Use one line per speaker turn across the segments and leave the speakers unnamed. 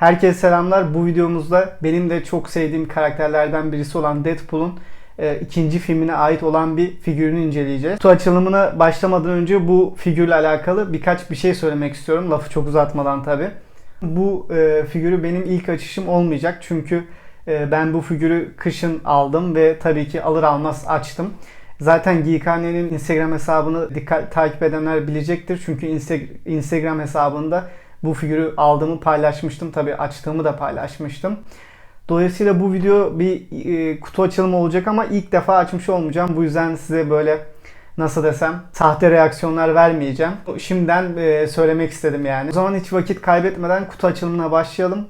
Herkese selamlar. Bu videomuzda benim de çok sevdiğim karakterlerden birisi olan Deadpool'un e, ikinci filmine ait olan bir figürünü inceleyeceğiz. Kutu açılımına başlamadan önce bu figürle alakalı birkaç bir şey söylemek istiyorum. Lafı çok uzatmadan tabi. Bu e, figürü benim ilk açışım olmayacak. Çünkü e, ben bu figürü kışın aldım ve tabii ki alır almaz açtım. Zaten Geekhane'nin Instagram hesabını dikkat takip edenler bilecektir. Çünkü Insta- Instagram hesabında bu figürü aldığımı paylaşmıştım. Tabii açtığımı da paylaşmıştım. Dolayısıyla bu video bir e, kutu açılımı olacak ama ilk defa açmış olmayacağım. Bu yüzden size böyle nasıl desem sahte reaksiyonlar vermeyeceğim. Şimdiden e, söylemek istedim yani. O zaman hiç vakit kaybetmeden kutu açılımına başlayalım.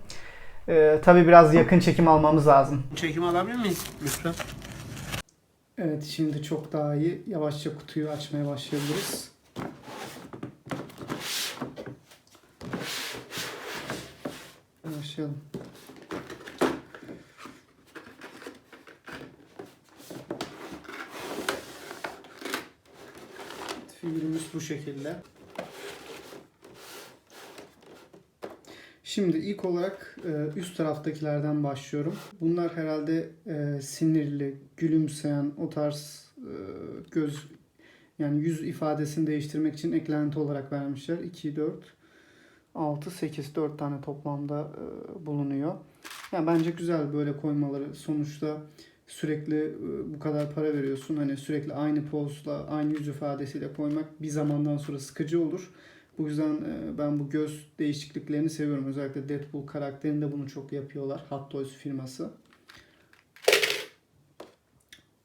E, tabii biraz yakın çekim almamız lazım.
Çekim alabilir miyiz lütfen?
Evet şimdi çok daha iyi. Yavaşça kutuyu açmaya başlayabiliriz. Başlayalım. Figürümüz bu şekilde. Şimdi ilk olarak e, üst taraftakilerden başlıyorum. Bunlar herhalde e, sinirli, gülümseyen, o tarz e, göz yani yüz ifadesini değiştirmek için eklenti olarak vermişler. 2, 4, 6, 8, 4 tane toplamda e, bulunuyor. Yani bence güzel böyle koymaları. Sonuçta sürekli e, bu kadar para veriyorsun. Hani sürekli aynı pozla, aynı yüz ifadesiyle koymak bir zamandan sonra sıkıcı olur. Bu yüzden e, ben bu göz değişikliklerini seviyorum. Özellikle Deadpool karakterinde bunu çok yapıyorlar. Hot Toys firması.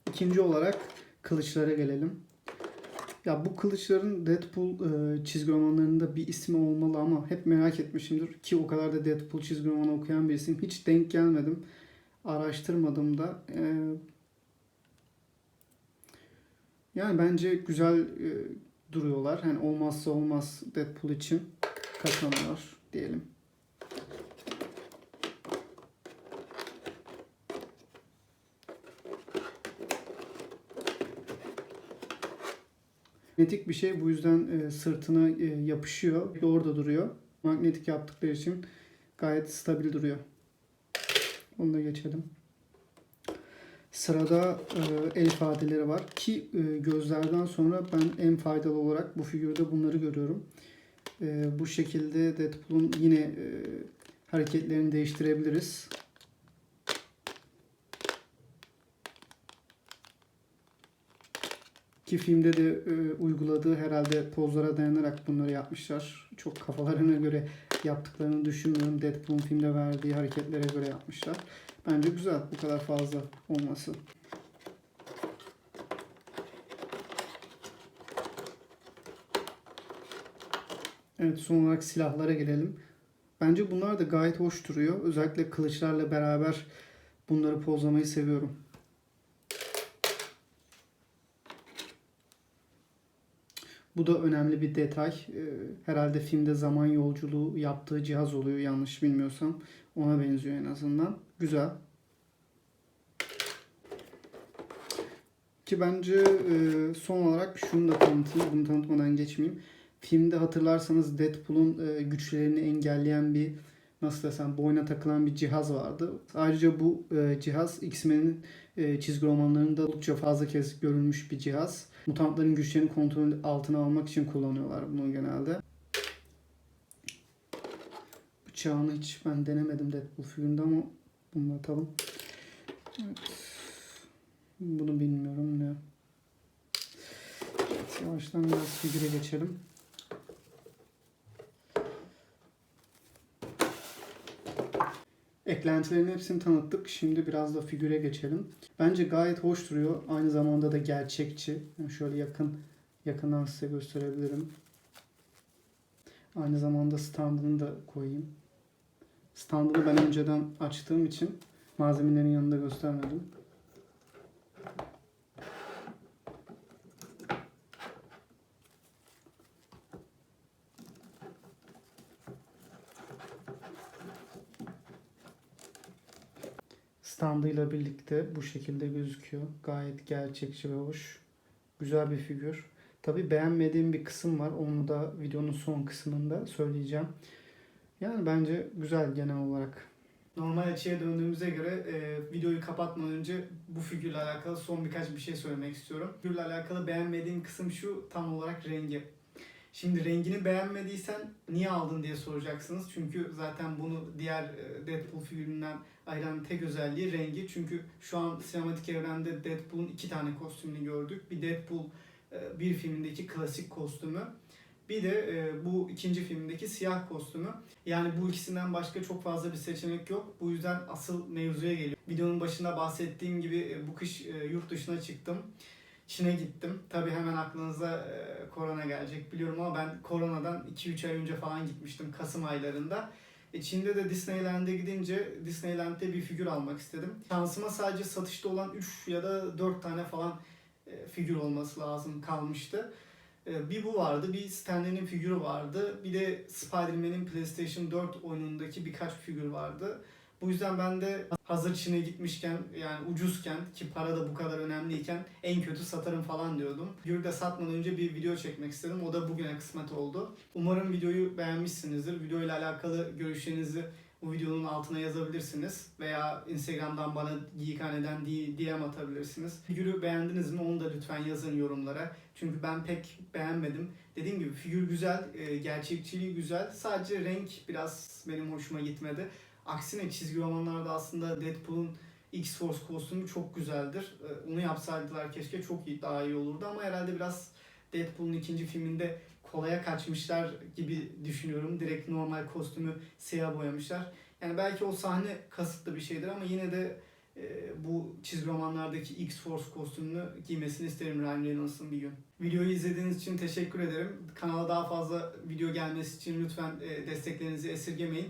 İkinci olarak kılıçlara gelelim. Ya bu kılıçların Deadpool e, çizgi romanlarında bir ismi olmalı ama hep merak etmişimdir ki o kadar da Deadpool çizgi romanı okuyan birisiyim. Hiç denk gelmedim. Araştırmadım da. E, yani bence güzel e, duruyorlar. Hani olmazsa olmaz Deadpool için kazanıyor diyelim. Magnetik bir şey bu yüzden e, sırtına e, yapışıyor. De orada duruyor. Magnetik yaptıkları için gayet stabil duruyor. Onu da geçelim. Sırada e, el ifadeleri var ki e, gözlerden sonra ben en faydalı olarak bu figürde bunları görüyorum. E, bu şekilde Deadpool'un yine e, hareketlerini değiştirebiliriz. Ki filmde de e, uyguladığı herhalde pozlara dayanarak bunları yapmışlar. Çok kafalarına göre yaptıklarını düşünmüyorum. Deadpool'un filmde verdiği hareketlere göre yapmışlar. Bence güzel bu kadar fazla olması. Evet son olarak silahlara gelelim. Bence bunlar da gayet hoş duruyor. Özellikle kılıçlarla beraber bunları pozlamayı seviyorum. Bu da önemli bir detay. Ee, Herhalde filmde zaman yolculuğu yaptığı cihaz oluyor yanlış bilmiyorsam. Ona benziyor en azından. Güzel. Ki bence e, son olarak şunu da tanıtayım. Bunu tanıtmadan geçmeyeyim. Filmde hatırlarsanız Deadpool'un e, güçlerini engelleyen bir nasıl desem boyuna takılan bir cihaz vardı. Ayrıca bu e, cihaz X-Men'in çizgi romanlarında oldukça fazla kez görülmüş bir cihaz. Mutantların güçlerini kontrol altına almak için kullanıyorlar bunu genelde. Bıçağını hiç ben denemedim Deadpool figüründe ama bunu atalım. Evet. Bunu bilmiyorum ne. Evet, yavaştan biraz figüre geçelim. Eklentilerin hepsini tanıttık. Şimdi biraz da figüre geçelim. Bence gayet hoş duruyor. Aynı zamanda da gerçekçi. Yani şöyle yakın yakından size gösterebilirim. Aynı zamanda standını da koyayım. Standını ben önceden açtığım için malzemelerin yanında göstermedim. Standıyla birlikte bu şekilde gözüküyor. Gayet gerçekçi ve hoş. Güzel bir figür. Tabi beğenmediğim bir kısım var. Onu da videonun son kısmında söyleyeceğim. Yani bence güzel genel olarak. Normal açıya döndüğümüze göre e, videoyu kapatmadan önce bu figürle alakalı son birkaç bir şey söylemek istiyorum. Figürle alakalı beğenmediğim kısım şu tam olarak rengi. Şimdi rengini beğenmediysen niye aldın diye soracaksınız. Çünkü zaten bunu diğer e, Deadpool figüründen ayıran tek özelliği rengi. Çünkü şu an sinematik evrende Deadpool'un iki tane kostümünü gördük. Bir Deadpool e, bir filmindeki klasik kostümü. Bir de e, bu ikinci filmdeki siyah kostümü. Yani bu ikisinden başka çok fazla bir seçenek yok. Bu yüzden asıl mevzuya geliyor. Videonun başında bahsettiğim gibi bu kış yurt dışına çıktım. Çin'e gittim. Tabii hemen aklınıza e, korona gelecek biliyorum ama ben koronadan 2-3 ay önce falan gitmiştim Kasım aylarında. E, Çin'de de Disneyland'e gidince Disneyland'de bir figür almak istedim. Şansıma sadece satışta olan 3 ya da 4 tane falan e, figür olması lazım kalmıştı. E, Bir bu vardı, bir Stanley'nin figürü vardı. Bir de Spider-Man'in PlayStation 4 oyunundaki birkaç figür vardı. Bu yüzden ben de hazır Çin'e gitmişken yani ucuzken ki para da bu kadar önemliyken en kötü satarım falan diyordum. De satmadan önce bir video çekmek istedim. O da bugüne kısmet oldu. Umarım videoyu beğenmişsinizdir. Videoyla alakalı görüşlerinizi bu videonun altına yazabilirsiniz. Veya Instagram'dan bana Giyikhane'den DM atabilirsiniz. Figürü beğendiniz mi onu da lütfen yazın yorumlara. Çünkü ben pek beğenmedim. Dediğim gibi figür güzel, e, gerçekçiliği güzel. Sadece renk biraz benim hoşuma gitmedi. Aksine çizgi romanlarda aslında Deadpool'un X-Force kostümü çok güzeldir. Onu yapsaydılar keşke çok iyi, daha iyi olurdu ama herhalde biraz Deadpool'un ikinci filminde kolaya kaçmışlar gibi düşünüyorum. Direkt normal kostümü siyah boyamışlar. Yani belki o sahne kasıtlı bir şeydir ama yine de e, bu çizgi romanlardaki X-Force kostümünü giymesini isterim Ryan Reynolds'ın bir gün. Videoyu izlediğiniz için teşekkür ederim. Kanala daha fazla video gelmesi için lütfen e, desteklerinizi esirgemeyin.